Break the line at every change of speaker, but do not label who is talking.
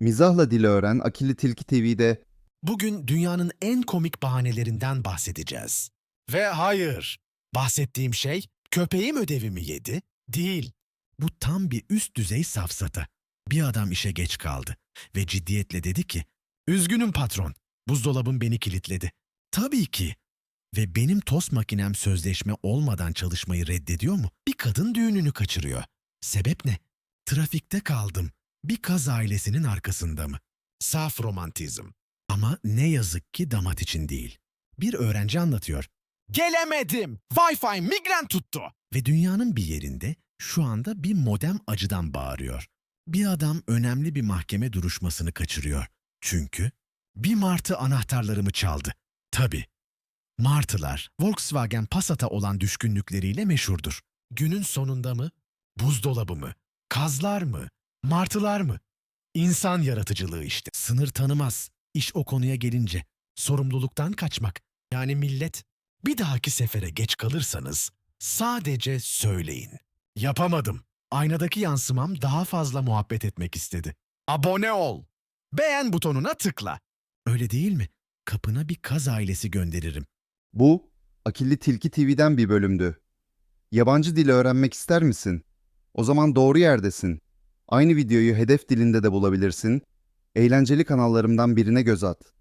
Mizahla dili öğren Akilli Tilki TV'de
Bugün dünyanın en komik bahanelerinden bahsedeceğiz. Ve hayır, bahsettiğim şey köpeğim ödevimi yedi değil. Bu tam bir üst düzey safsata. Bir adam işe geç kaldı ve ciddiyetle dedi ki, Üzgünüm patron, buzdolabım beni kilitledi. Tabii ki. Ve benim tost makinem sözleşme olmadan çalışmayı reddediyor mu? Bir kadın düğününü kaçırıyor. Sebep ne? Trafikte kaldım. Bir kaz ailesinin arkasında mı? Saf romantizm. Ama ne yazık ki damat için değil. Bir öğrenci anlatıyor. Gelemedim. Wi-Fi migren tuttu. Ve dünyanın bir yerinde şu anda bir modem acıdan bağırıyor. Bir adam önemli bir mahkeme duruşmasını kaçırıyor. Çünkü bir martı anahtarlarımı çaldı. Tabii. Martılar Volkswagen Passat'a olan düşkünlükleriyle meşhurdur. Günün sonunda mı? Buzdolabı mı? Kazlar mı? Martılar mı? İnsan yaratıcılığı işte. Sınır tanımaz. İş o konuya gelince. Sorumluluktan kaçmak. Yani millet. Bir dahaki sefere geç kalırsanız sadece söyleyin. Yapamadım. Aynadaki yansımam daha fazla muhabbet etmek istedi. Abone ol. Beğen butonuna tıkla. Öyle değil mi? Kapına bir kaz ailesi gönderirim.
bu Akilli Tilki TV'den bir bölümdü. Yabancı dili öğrenmek ister misin? O zaman doğru yerdesin. Aynı videoyu hedef dilinde de bulabilirsin. Eğlenceli kanallarımdan birine göz at.